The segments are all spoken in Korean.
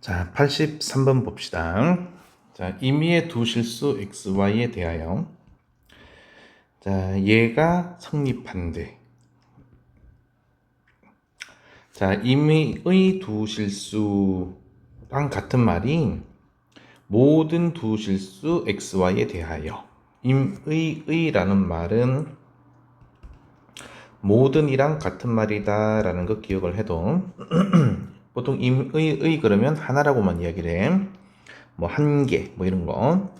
자, 83번 봅시다. 자, 임의의 두 실수 xy에 대하여. 자, 얘가 성립한데 자, 임의의 두 실수랑 같은 말이 모든 두 실수 xy에 대하여. 임의의라는 말은 모든이랑 같은 말이다라는 거 기억을 해도 보통 임의 의 그러면 하나라고만 이야기를 해. 뭐 한 개, 뭐 이런 거.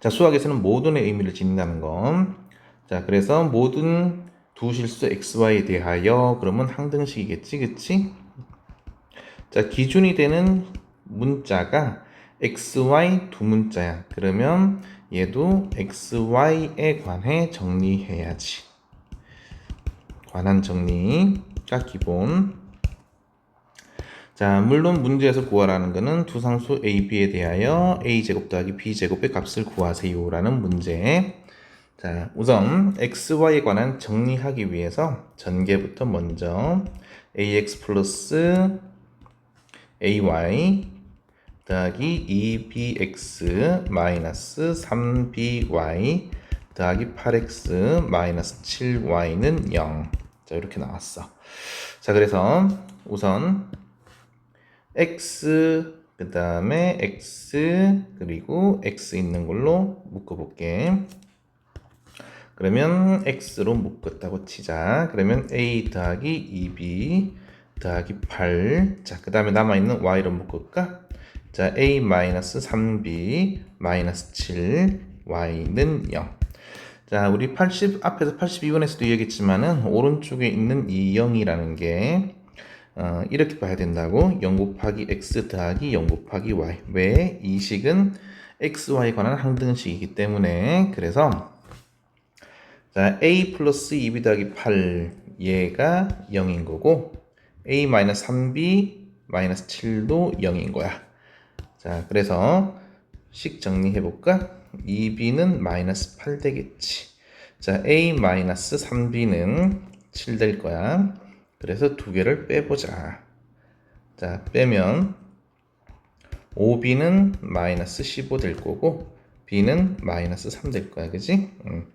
자, 수학에서는 모든의 의미를 짓는다는 거. 자, 그래서 모든 두 실수 xy에 대하여 그러면 항등식이겠지, 그치? 자, 기준이 되는 문자가 xy 두 문자야. 그러면 얘도 xy에 관해 정리해야지. 관한 정리가 기본. 자, 물론 문제에서 구하라는 것은 두 상수 a, b에 대하여 a 제곱 더하기 b 제곱의 값을 구하세요라는 문제. 자, 우선 x, y에 관한 정리하기 위해서 전개부터 먼저 ax 플러스 ay 더하기 2bx 마이너스 3by 더하기 8x 마이너스 7y는 0. 자, 이렇게 나왔어. 자, 그래서 우선 x 그 다음에 x 그리고 x 있는 걸로 묶어볼게. 그러면 x로 묶었다고 치자. 그러면 a 더하기 2b 더하기 8. 자, 그 다음에 남아있는 y로 묶을까? 자, a 마이너스 3b 마이너스 7 y는 0. 자, 우리 80 앞에서 82번에서도 얘기했지만은 오른쪽에 있는 이 0이라는 게 어, 이렇게 봐야 된다고. 0 곱하기 x 더하기 0 곱하기 y. 왜? 이 식은 x, y에 관한 항등식이기 때문에. 그래서 자, a 플러스 2b 더하기 8 얘가 0인 거고 a 마이너스 3b 마이너스 7도 0인 거야. 자 그래서 식 정리해 볼까? 2b는 마이너스 8 되겠지. 자 a 마이너스 3b는 7 될 거야 그래서 두 개를 빼보자. 자, 빼면 5b는 마이너스 15 될 거고 b는 마이너스 3 될 거야. 그지? 음.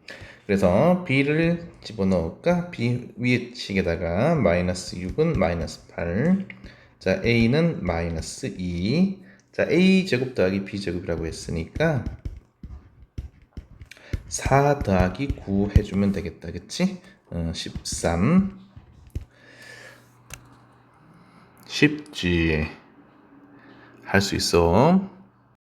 그래서 b를 집어넣을까? b 위에 식에다가 마이너스 6은 마이너스 8. 자, a는 마이너스 2. 자, a 제곱 더하기 b 제곱이라고 했으니까 4 더하기 9 해주면 되겠다. 그치? 어, 13. 쉽지. 할 수 있어.